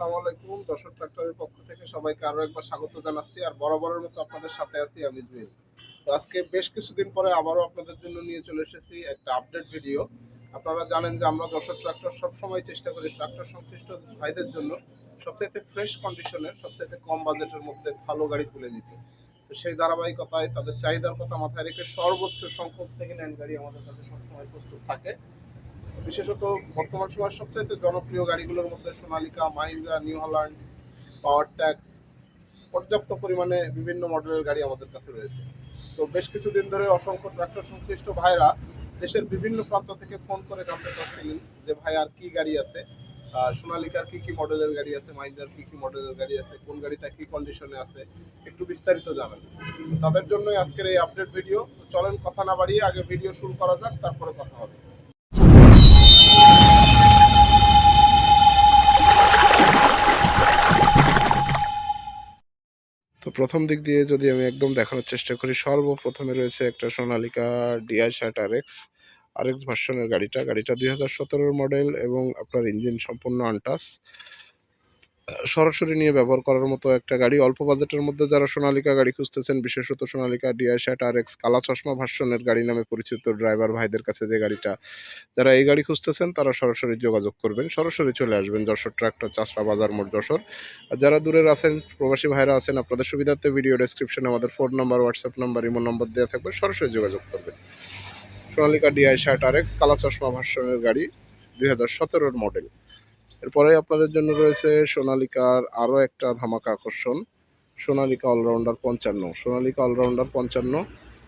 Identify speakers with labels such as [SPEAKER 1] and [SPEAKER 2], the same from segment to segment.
[SPEAKER 1] আসসালামু আলাইকুম। দর্শক ট্রাক্টরের পক্ষ থেকে সবাইকে আরও একবার স্বাগত জানাচ্ছি। আর বরাবরের মতো আপনাদের সাথে আছি আমি জুয়েল তো আজকে বেশ কিছুদিন পরে আবারও আপনাদের জন্য নিয়ে চলে এসেছি একটা আপডেট ভিডিও আপনারা জানেন যে আমরা দর্শক ট্রাক্টর সবসময় চেষ্টা করি ট্রাক্টর সংশ্লিষ্ট ভাইদের জন্য সবচাইতে ফ্রেশ কন্ডিশনের সবচাইতে কম বাজেটের মধ্যে ভালো গাড়ি তুলে দিতে তো সেই ধারাবাহিকতায় তাদের চাহিদার কথা মাথায় রেখে সর্বোচ্চ সংখ্যক সেকেন্ড হ্যান্ড গাড়ি আমাদের কাছে সবসময় প্রস্তুত থাকে। বিশেষত বর্তমান সময়ের সবচাইতে জনপ্রিয় গাড়িগুলোর মধ্যে Sonalika, Mahindra, New Holland Powertrac পর্যাপ্ত পরিমাণে বিভিন্ন মডেলের গাড়ি আমাদের কাছে রয়েছে। তো বেশ কিছুদিন ধরে অসংখ্য ট্রাক্টর সংশ্লিষ্ট ভাইরা দেশের বিভিন্ন প্রান্ত থেকে ফোন করে জানতে চাচ্ছিলেন যে ভাই আর কি গাড়ি আছে সোনালিকার কি কি মডেলের গাড়ি আছে, মাহিন্দ্রার কি কি মডেলের গাড়ি আছে, কোন গাড়িটা কি কন্ডিশনে আছে, একটু বিস্তারিত জানান তাদের জন্যই আজকের এই আপডেট ভিডিও চলেন, কথা না বাড়িয়ে আগে ভিডিও শুরু করা যাক, তারপরে কথা হবে। তো প্রথম দিক দিয়ে যদি আমি একদম দেখানোর চেষ্টা করি, সর্বপ্রথমে রয়েছে একটা সোনালিকা ডিআই শার্ট আর এক্স আর এক্স ভার্সনের গাড়িটা। গাড়িটা দুই হাজার মডেল এবং আপনার ইঞ্জিন সম্পূর্ণ আনটাস সরাসরি নিয়ে ব্যবহার করার মতো একটা গাড়ি। অল্প বাজেটের মধ্যে যারা সোনালিকা গাড়ি খুঁজতেছেন, বিশেষত সোনালিকা ডিআই শার্ট আর এক্স কালা চশমা ভার্সনের গাড়ি নামে পরিচিত ড্রাইভার ভাইদের কাছে যে গাড়িটা, যারা এই গাড়ি খুঁজতেছেন, তারা সরাসরি যোগাযোগ করবেন। সরাসরি চলে আসবেন যশোর ট্রাক্টর চাষরা বাজার মোড়, যশোর। আর যারা দূরের আছেন, প্রবাসী ভাইরা আছেন, আপনাদের সুবিধার্থে ভিডিও ডেসক্রিপশনে আমাদের phone number WhatsApp number imo number দেওয়া থাকবে। সরাসরি যোগাযোগ করবেন। সোনালিকা ডিআই শার্ট আর এক্স কালা চশমা ভার্সনের গাড়ি দুই হাজার সতেরোর মডেল এরপরে আপনাদের জন্য রয়েছে সোনালিকার আরও একটা ধামাকা আকর্ষণ, সোনালিকা অলরাউন্ডার পঞ্চান্ন, সোনালিকা অলরাউন্ডার পঞ্চান্ন।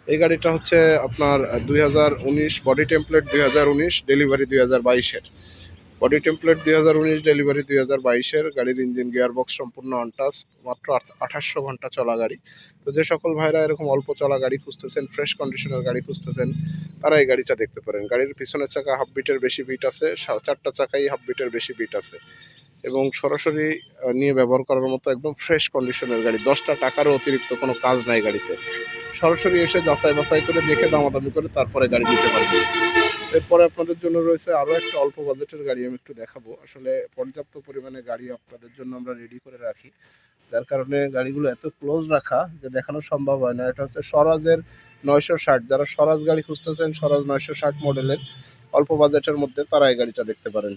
[SPEAKER 1] এই গাড়িটা হচ্ছে আপনার দুই হাজার উনিশ বডি টেমপ্লেট দুই হাজার উনিশ ডেলিভারি দুই হাজার বাইশের। বডি টেমপ্লেট দুই হাজার উনিশ ডেলিভারি দুই হাজার বাইশের, গাড়ির ইঞ্জিন গিয়ার বক্স সম্পূর্ণ আনটাস মাত্র আঠাশশো ঘণ্টা চলা গাড়ি। তো যে সকল ভাইরা এরকম অল্প চলা গাড়ি খুঁজতেছেন ফ্রেশ কন্ডিশনের গাড়ি খুঁজতেছেন, তারা এই গাড়িটা দেখতে পারেন। গাড়ির পিছনের চাকা হাফ বিটের বেশি বিট আছে চারটা চাকাই হাফ বিটের বেশি বিট আছে। এবং সরাসরি নিয়ে ব্যবহার করার মতো একদম ফ্রেশ কন্ডিশনের গাড়ি। দশটা টাকারও অতিরিক্ত কোনো কাজ নাই গাড়িতে। সরাসরি এসে যাচাই বাছাই করে দেখে দামাদামি করে তারপরে গাড়ি নিতে পারবে। এরপরে আপনাদের জন্য রয়েছে আরও একটা অল্প বাজেটের গাড়ি আমি একটু দেখাবো। আসলে পর্যাপ্ত পরিমাণে গাড়ি আপনাদের জন্য আমরা রেডি করে রাখি। যার কারণে গাড়িগুলো এত ক্লোজ রাখা যে দেখানো সম্ভব হয় না। এটা হচ্ছে স্বরাজের নয়শো ষাট। যারা স্বরাজ গাড়ি খুঁজতেছেন, স্বরাজ নয়শো ষাট মডেলের অল্প বাজেটের মধ্যে তারা এই গাড়িটা দেখতে পারেন।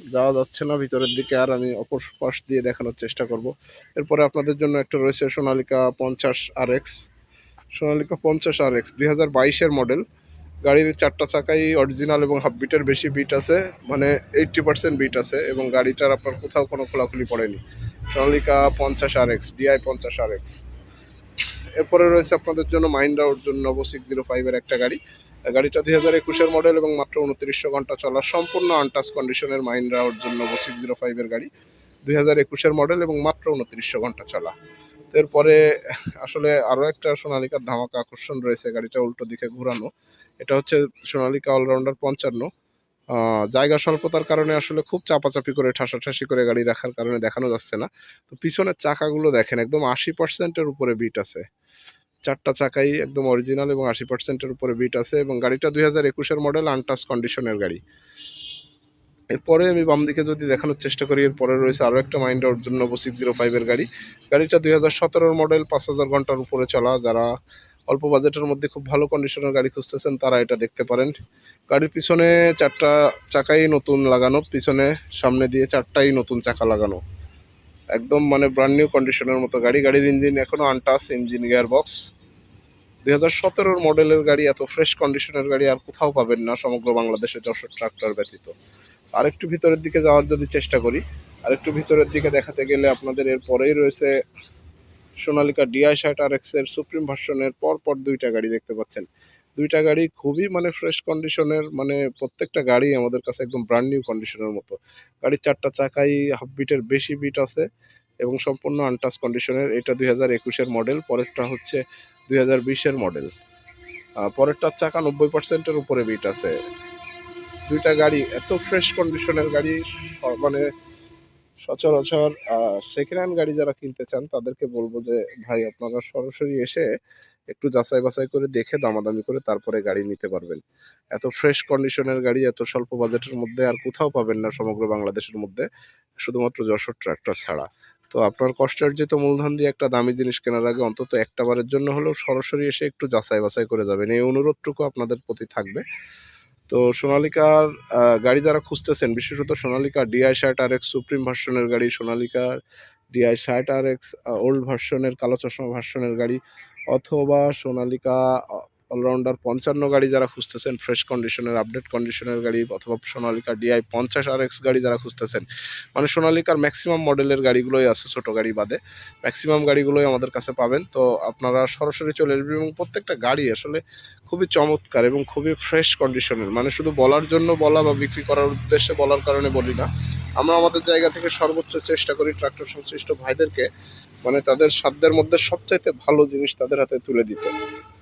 [SPEAKER 1] যাওয়া যাচ্ছে না, ভিতরের দিকে আর আমি অপর পাশ দিয়ে দেখানোর চেষ্টা করব। এরপরে আপনাদের জন্য একটা রয়েছে সোনালিকা পঞ্চাশ আর এক্স সোনালিকা পঞ্চাশ আর এক্স দুই হাজার বাইশের মডেল গাড়ির চারটা চাকাই অরিজিনাল এবং হাফ বিটের বেশি বিট আছে মানে এইট্টি পার্সেন্ট বিট আছে এবং গাড়িটার আপনার কোথাও কোনো খোলাখুলি পড়েনি। সোনালিকা পঞ্চাশ আর এক্স ডিআই পঞ্চাশ আর এক্স এরপরে রয়েছে আপনাদের জন্য মাইন্ডা অর্জুন নব সিক্স জিরো ফাইভের একটা গাড়ি। গাড়িটা দুই হাজার একুশের মডেল এবং মাত্র উনত্রিশশো ঘণ্টা চলা সম্পূর্ণ আনটাচ কন্ডিশনের মাইন্ডা অর্জুন নব সিক্স জিরো ফাইভের গাড়ি। দুই হাজার একুশের মডেল এবং মাত্র উনত্রিশশো ঘণ্টা চলা। এরপরে, আসলে আরও একটা সোনালিকার ধামাকা আকর্ষণ রয়েছে গাড়িটা উল্টো দিকে ঘোরানো। এটা হচ্ছে সোনালিকা অলরাউন্ডার পঞ্চান্ন। জায়গা স্বল্পতার কারণে আসলে খুব চাপাচাপি করে, ঠাসাঠাসি করে গাড়ি রাখার কারণে দেখানো যাচ্ছে না। তো পিছনের চাকাগুলো দেখেন, একদম আশি পার্সেন্টের উপরে বিট আছে। চারটা চাকাই একদম অরিজিনাল এবং আশি পার্সেন্টের উপরে বিট আছে এবং গাড়িটা দুই হাজার একুশের মডেল আনটাচ কন্ডিশনের গাড়ি। এরপরে আমি বাম দিকে যদি দেখানোর চেষ্টা করি, এরপরে রয়েছে আরও একটা মাইন্ড অর্জুন নব সিক্স জিরো ফাইভের গাড়ি। গাড়িটা দুই হাজার সতেরোর মডেল পাঁচ হাজার ঘণ্টার উপরে চলা, যারা অল্প বাজেটের মধ্যে খুব ভালো কন্ডিশনের গাড়ি খুঁজতেছেন, তারা এটা দেখতে পারেন। গাড়ির পিছনে চারটা চাকাই নতুন লাগানো, পিছনে সামনে দিয়ে চারটাই নতুন চাকা লাগানো। একদম মানে ব্র্যান্ড নিউ কন্ডিশনের মতো গাড়ি। গাড়ির ইঞ্জিন এখনও আনটাস ইঞ্জিন গিয়ার বক্স দুই হাজার সতেরোর মডেলের গাড়ি, এত ফ্রেশ কন্ডিশনের গাড়ি আর কোথাও পাবেন না সমগ্র বাংলাদেশে যশোর ট্রাক্টর ব্যতীত। আরেকটু ভিতরের দিকে যাওয়ার যদি চেষ্টা করি, আরেকটু ভিতরের দিকে দেখাতে গেলে আপনাদের এর পরেই রয়েছে সোনালিকা ডিআই শার্ট আর এক্সের সুপ্রিম ভার্সনের পর পর দুইটা গাড়ি দেখতে পাচ্ছেন। দুইটা গাড়ি খুবই মানে ফ্রেশ কন্ডিশনের মানে প্রত্যেকটা গাড়ি আমাদের কাছে একদম ব্র্যান্ড নিউ কন্ডিশনের মতো। গাড়ির চারটা চাকাই হাফ বিটের বেশি বিট আছে। এবং সম্পূর্ণ আনটাচ কন্ডিশনের এটা দুই হাজার একুশের মডেল, পরেরটা হচ্ছে দুই হাজার বিশের মডেল। পরেরটার চাকা নব্বই পার্সেন্টের উপরে বিট আছে। দুইটা গাড়ি, এত ফ্রেশ কন্ডিশনের গাড়ি মানে সচরাচর সেকেন্ড হ্যান্ড গাড়ি যারা কিনতে চান, তাদেরকে বলব যে, ভাই, আপনারা সরাসরি এসে একটু যাচাই বাছাই করে দেখে দামাদামি করে তারপরে গাড়ি নিতে পারবেন। এত ফ্রেশ কন্ডিশনের গাড়ি, এত স্বল্প বাজেটের মধ্যে আর কোথাও পাবেন না সমগ্র বাংলাদেশের মধ্যে। শুধুমাত্র যশোর ট্রাক্টর ছাড়া। তো আপনার কষ্টার্জিত মূলধন দিয়ে একটা দামি জিনিস কেনার আগে অন্তত একটা বারের জন্য হলেও সরাসরি এসে একটু যাচাই বাছাই করে যাবেন। এই অনুরোধটুকু আপনাদের প্রতি থাকবে। তো সোনালিকার গাড়ি যারা খুঁজতেছেন, বিশেষত সোনালিকা ডিআই শার্ট আর এক্স সুপ্রিম ভার্সনের গাড়ি সোনালিকার ডিআই শার্ট আর এক্স ওল্ড ভার্সনের, কালো চশমা ভার্সনের গাড়ি, অথবা সোনালিকা অলরাউন্ডার পঞ্চান্ন গাড়ি যারা খুঁজতেছেন ফ্রেশ কন্ডিশনের আপডেট কন্ডিশনের গাড়ি অথবা সোনালিকা ডিআই পঞ্চাশ আর এক্স গাড়ি যারা খুঁজতেছেন মানে সোনালিকার ম্যাক্সিমাম মডেলের গাড়িগুলোই আছে ছোট গাড়ি বাদে। ম্যাক্সিমাম গাড়িগুলোই আমাদের কাছে পাবেন। তো আপনারা সরাসরি চলে আসবেন এবং প্রত্যেকটা গাড়ি আসলে খুবই চমৎকার এবং খুবই ফ্রেশ কন্ডিশনের মানে শুধু বলার জন্য বলা বা বিক্রি করার উদ্দেশ্যে বলার কারণে বলি না। আমরা আমাদের জায়গা থেকে সর্বোচ্চ চেষ্টা করি ট্রাক্টর সংশ্লিষ্ট ভাইদেরকে মানে তাদের সাধ্যের মধ্যে সবচাইতে ভালো জিনিস তাদের হাতে তুলে দিতে।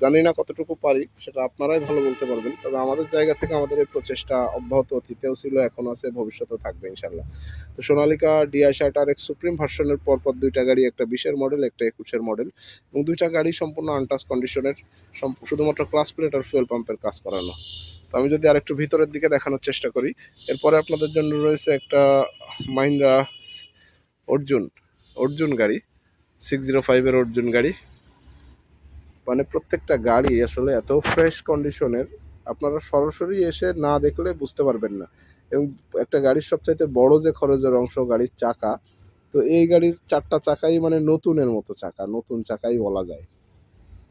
[SPEAKER 1] জানি না কতটুকু পারি, সেটা আপনারাই ভালো বলতে পারবেন। তবে আমাদের জায়গা থেকে আমাদের এই প্রচেষ্টা অব্যাহত, অতীতেও ছিল, এখন আছে, ভবিষ্যতেও থাকবে ইনশাল্লাহ তো সোনালিকা ডিআই শার্ট আর এক সুপ্রিম ভার্সনের পরপর দুইটা গাড়ি, একটা বিশের মডেল একটা একুশের মডেল এবং দুইটা গাড়ি সম্পূর্ণ আনটাচ কন্ডিশনের শুধুমাত্র ক্লাস প্লেট আর ফুয়েল পাম্পের কাজ করানো। তো আমি যদি আরেকটু ভিতরের দিকে দেখানোর চেষ্টা করি, এরপরে আপনাদের জন্য রয়েছে একটা মাহিন্দ্রা অর্জুন অর্জুন গাড়ি। সিক্স জিরো ফাইভের অর্জুন গাড়ি। মানে প্রত্যেকটা গাড়ি আসলে এত ফ্রেশ কন্ডিশনের আপনারা সরাসরি এসে না দেখলে বুঝতে পারবেন না। এবং একটা গাড়ির সবচাইতে বড় যে খরচের অংশ গাড়ির চাকা, তো এই গাড়ির চারটা চাকাই মানে নতুনের মতো চাকা, নতুন চাকাই বলা যায়।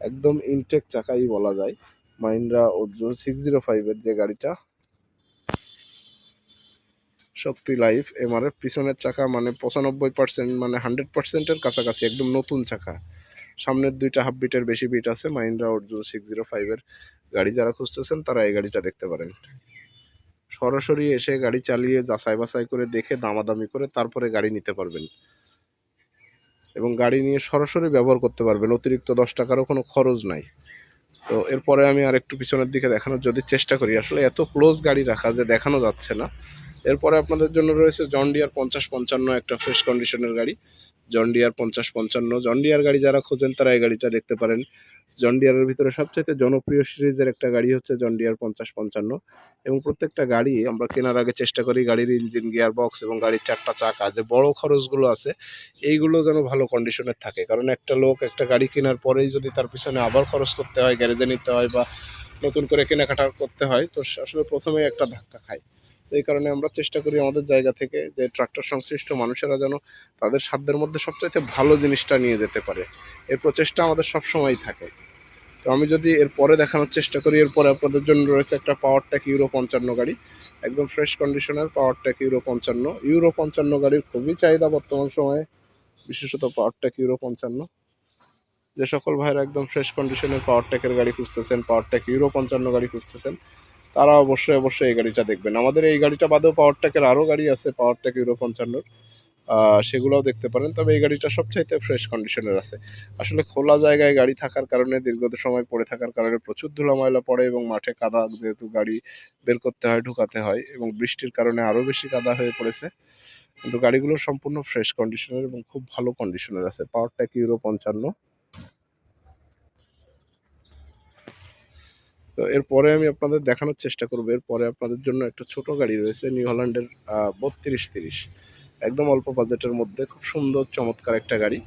[SPEAKER 1] একদম ইনটেক চাকাই বলা যায়। মাহিন্দ্রা অর্জুন সিক্স জিরো ফাইভের যে গাড়িটা শক্তি লাইফ এমআরএফ পিছনের চাকা মানে পঁচানব্বই পার্সেন্ট মানে হান্ড্রেড পার্সেন্টের কাছাকাছি, একদম নতুন চাকা। সামনের দুইটা হাফ বিটের বেশি বিট আছে মাহিন্দ্রা অর্জুন সিক্স জিরো ফাইভের গাড়ি যারা খুঁজতেছেন, তারা এই গাড়িটা দেখতে পারেন। সরাসরি এসে গাড়ি চালিয়ে যাচাই বাছাই করে দেখে দামাদামি করে তারপরে গাড়ি নিতে পারবেন। এবং গাড়ি নিয়ে সরাসরি ব্যবহার করতে পারবেন, অতিরিক্ত দশ টাকারও কোনো খরচ নাই। তো এরপরে আমি আর একটু পিছনের দিকে দেখানোর যদি চেষ্টা করি, আসলে এত ক্লোজ গাড়ি রাখা যে দেখানো যাচ্ছে না। এরপরে আপনাদের জন্য রয়েছে জন ডিয়ার পঞ্চাশ পঞ্চান্ন একটা ফ্রেশ কন্ডিশনের গাড়ি। জন ডিয়ার পঞ্চাশ পঞ্চান্ন। জন ডিয়ার গাড়ি যারা খোঁজেন, তারা এই গাড়িটা দেখতে পারেন। জন ডিয়ারের ভিতরে সবচেয়ে জনপ্রিয় সিরিজের একটা গাড়ি হচ্ছে জন ডিয়ার পঞ্চাশ পঞ্চান্ন। এবং প্রত্যেকটা গাড়ি আমরা কেনার আগে চেষ্টা করি গাড়ির ইঞ্জিন গিয়ার বক্স এবং গাড়ির চারটা চাকা, যে বড় খরচগুলো আছে, এইগুলো যেন ভালো কন্ডিশনের থাকে। কারণ একটা লোক একটা গাড়ি কেনার পরেই যদি তার পিছনে আবার খরচ করতে হয় গ্যারেজে নিতে হয় বা নতুন করে কেনাকাটা করতে হয়, তো আসলে প্রথমেই একটা ধাক্কা খায়। এই কারণে আমরা চেষ্টা করি আমাদের জায়গা থেকে যে ট্রাক্টর সংশ্লিষ্ট মানুষেরা যেন তাদের সাধ্যের মধ্যে সবচাইতে ভালো জিনিসটা নিয়ে যেতে পারে। এই প্রচেষ্টা আমাদের সবসময়ই থাকে। তো আমি যদি এর পরে দেখানোর চেষ্টা করি, এরপরে আপনাদের জন্য রয়েছে একটা পাওয়ার ট্যাক ইউরো পঞ্চান্ন গাড়ি। একদম ফ্রেশ কন্ডিশনের পাওয়ার ট্যাক ইউরো পঞ্চান্ন। ইউরো পঞ্চান্ন গাড়ির খুবই চাহিদা বর্তমান সময়ে, বিশেষত পাওয়ার ট্যাক ইউরো পঞ্চান্ন। যে সকল ভাইয়েরা একদম ফ্রেশ কন্ডিশনের পাওয়ার ট্যাকের গাড়ি খুঁজতেছেন পাওয়ার ট্যাক ইউরো পঞ্চান্ন গাড়ি খুঁজতেছেন তারা অবশ্যই অবশ্যই এই গাড়িটা দেখবেন। আমাদের এই গাড়িটা বাদেও পাওয়ার ট্যাকের আরও গাড়ি আছে পাওয়ার ট্যাক ইউরো পঞ্চান্নর সেগুলোও দেখতে পারেন। তবে এই গাড়িটা সবচাইতে ফ্রেশ কন্ডিশনের আছে। আসলে খোলা জায়গায় গাড়ি থাকার কারণে, দীর্ঘ সময় পড়ে থাকার কারণে প্রচুর ধুলা ময়লা পড়ে এবং মাঠে কাদা যেহেতু গাড়ি বের করতে হয়, ঢুকাতে হয় এবং বৃষ্টির কারণে আরও বেশি কাদা হয়ে পড়েছে। কিন্তু গাড়িগুলো সম্পূর্ণ ফ্রেশ কন্ডিশনের এবং খুব ভালো কন্ডিশনের আছে। পাওয়ার ট্যাক ইউরো পঞ্চান্ন। তো এরপরে আমি আপনাদের দেখানোর চেষ্টা করব। এরপরে আপনাদের জন্য একটা ছোট গাড়ি রয়েছে নিউ হল্যান্ডের বত্রিশ তিরিশ। একদম অল্প বাজেটের মধ্যে, খুব সুন্দর, চমৎকার একটা গাড়ি।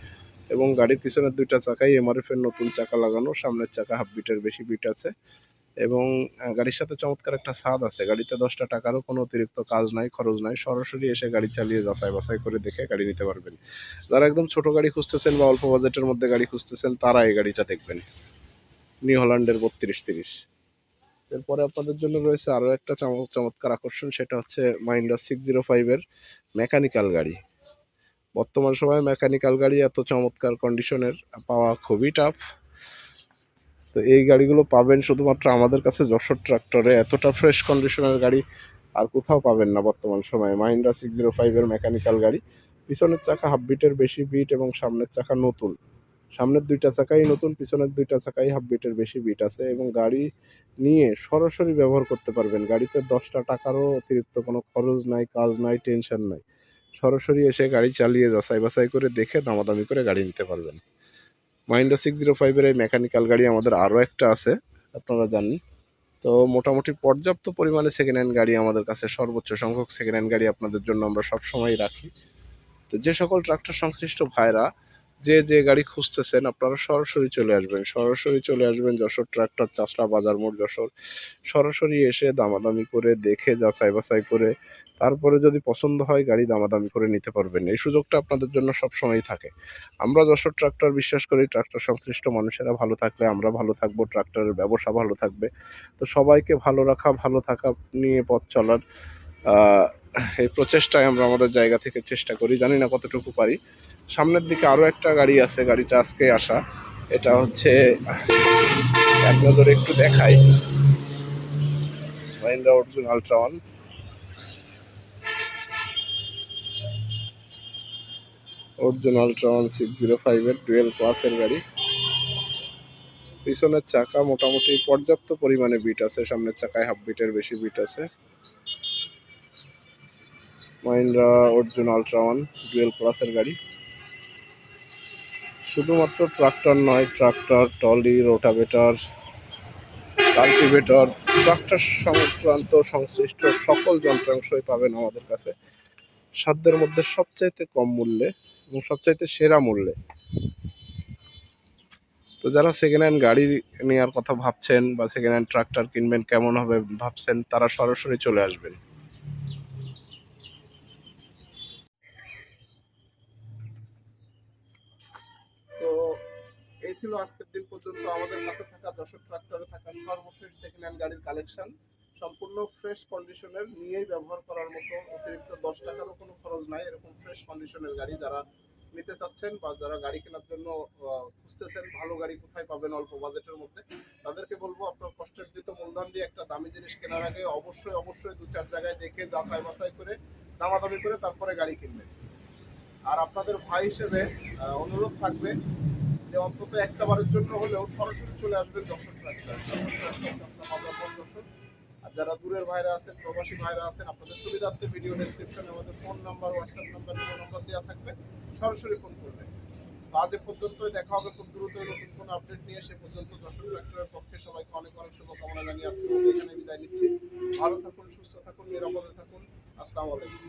[SPEAKER 1] এবং গাড়ির পিছনের দুইটা চাকাই এমআরএফ এর নতুন চাকা লাগানো, সামনের চাকা হাফ বিটের বেশি বিট আছে। এবং গাড়ির সাথে চমৎকার একটা স্বাদ আছে। গাড়িতে দশটা টাকারও কোনো অতিরিক্ত কাজ নাই, খরচ নাই। সরাসরি এসে গাড়ি চালিয়ে যাচাই বাছাই করে দেখে গাড়ি নিতে পারবেন। যারা একদম ছোট গাড়ি খুঁজতেছেন বা অল্প বাজেটের মধ্যে গাড়ি খুঁজতেছেন, তারা এই গাড়িটা দেখবেন। নিউ হল্যান্ডের বত্রিশ তিরিশ। এরপরে আপনাদের জন্য রয়েছে আরও একটা চমৎকার আকর্ষণ, সেটা হচ্ছে মাহিন্দ্রা সিক্স জিরো ফাইভের মেকানিক্যাল গাড়ি। বর্তমান সময়ে মেকানিক্যাল গাড়ি এত চমৎকার কন্ডিশনের পাওয়া খুবই টাফ তো এই গাড়িগুলো পাবেন শুধুমাত্র আমাদের কাছে যশোর ট্রাক্টরে এতটা ফ্রেশ কন্ডিশনের গাড়ি আর কোথাও পাবেন না বর্তমান সময়ে। মাহিন্দ্রা সিক্স জিরো ফাইভের মেকানিক্যাল গাড়ি। পিছনের চাকা হাফ বিটের বেশি বিট এবং সামনের চাকা নতুন। সামনের দুইটা চাকাই নতুন, পিছনের দুইটা চাকাই হাফ বিটের বেশি বিট আছে এবং গাড়ি নিয়ে সরাসরি ব্যবহার করতে পারবেন। গাড়িতে দশটা টাকারও অতিরিক্ত কোনো খরচ নাই, কাজ নাই, টেনশন নাই। সরাসরি এসে গাড়ি চালিয়ে যাচাই বাছাই করে দেখে দামাদামি করে গাড়ি নিতে পারবেন। মাহিন্দ্রা সিক্স জিরো ফাইভের এই মেকানিক্যাল গাড়ি আমাদের আরও একটা আছে, আপনারা জানেন। তো মোটামুটি পর্যাপ্ত পরিমাণে সেকেন্ড হ্যান্ড গাড়ি আমাদের কাছে, সর্বোচ্চ সংখ্যক সেকেন্ড হ্যান্ড গাড়ি আপনাদের জন্য আমরা সবসময় রাখি। তো যে সকল ট্রাক্টর সংশ্লিষ্ট ভাইরা যে যে গাড়ি খুঁজতেছেন, আপনারা সরাসরি চলে আসবেন। সরাসরি চলে আসবেন যশোর ট্রাক্টর চাষরা বাজার মোড় যশোর। সরাসরি এসে দামাদামি করে দেখে, যাচাই বাছাই করে, তারপরে যদি পছন্দ হয় গাড়ি দামাদামি করে নিতে পারবেন। এই সুযোগটা আপনাদের জন্য সবসময়ই থাকে। আমরা যশোর ট্রাক্টর বিশ্বাস করি, ট্রাক্টর সংশ্লিষ্ট মানুষেরা ভালো থাকলে আমরা ভালো থাকব, ট্রাক্টরের ব্যবসা ভালো থাকবে। তো সবাইকে ভালো রাখা, ভালো থাকা নিয়ে পথ চলার এই প্রচেষ্টায় আমরা আমাদের জায়গা থেকে চেষ্টা করি। জানি না কতটুকু পারি। সামনের দিকে আরও একটা গাড়ি আছে, গাড়িটা আজকে আসা। এটা হচ্ছে, এক নজরে একটু দেখাই। Mahindra Arjun ultra one Arjun ultra one six zero ফাইভের ডুয়েল ক্লাসের গাড়ি। পিছনের চাকা মোটামুটি পর্যাপ্ত পরিমাণে বিট আছে, সামনের চাকায় হাফ বিটের বেশি বিট আছে। Mahindra Arjun ultra one dual ক্লাসের গাড়ি। শুধুমাত্র ট্রাক্টর নয়, tractor trolley rotavator, cultivator, tractor সংক্রান্ত সংশ্লিষ্ট সকল যন্ত্রাংশই পাবেন আমাদের কাছে। সাধ্যের মধ্যে সবচাইতে কম মূল্যে এবং সবচাইতে সেরা মূল্যে। তো যারা সেকেন্ড হ্যান্ড গাড়ি নেওয়ার কথা ভাবছেন বা সেকেন্ড হ্যান্ড ট্রাক্টর কিনবেন, কেমন হবে ভাবছেন, তারা সরাসরি চলে আসবেন তো এই ছিল আজকের দিন পর্যন্ত আমাদের কাছে থাকা যশোর ট্রাক্টরে থাকা সর্বশেষ সেকেন্ড হ্যান্ড গাড়ির কালেকশন সম্পূর্ণ ফ্রেশ কন্ডিশনের নিয়েই ব্যবহার করার মতো অতিরিক্ত দশ টাকারও কোনো খরচ নাই। এরকম ফ্রেশ কন্ডিশনের গাড়ি যারা নিতে চাচ্ছেন বা যারা গাড়ি কেনার জন্য খুঁজতেছেন, ভালো গাড়ি কোথায় পাবেন অল্প বাজেটের মধ্যে, তাদেরকে বলব, আপনার কষ্টার্জিত মূলধন দিয়ে একটা দামি জিনিস কেনার আগে অবশ্যই অবশ্যই দু চার জায়গায় দেখে, যাচাই বাছাই করে, দামাদামি করে তারপরে গাড়ি কিনবেন। আর আপনাদের ভাই হিসেবে অনুরোধ থাকবে যে অন্তত একটা বারের জন্য হলেও সরাসরি চলে আসবেন দর্শক আর যারা দূরের ভাইরা আছেন, প্রবাসী ভাইরা আছেন, আপনাদের সুবিধার্থে ভিডিও ডেসক্রিপশনে আমাদের phone number WhatsApp number imo number দেওয়া থাকবে। সরাসরি ফোন করবেন। তো আজ পর্যন্তই, দেখা হবে খুব দ্রুতই নতুন কোনো আপডেট নিয়ে। সে পর্যন্ত দর্শক ট্রাক্টরের পক্ষে সবাইকে অনেক অনেক শুভকামনা জানিয়ে আজকে এখানে বিদায় নিচ্ছি। ভালো থাকুন, সুস্থ থাকুন, নিরাপদে থাকুন। আসসালামু আলাইকুম।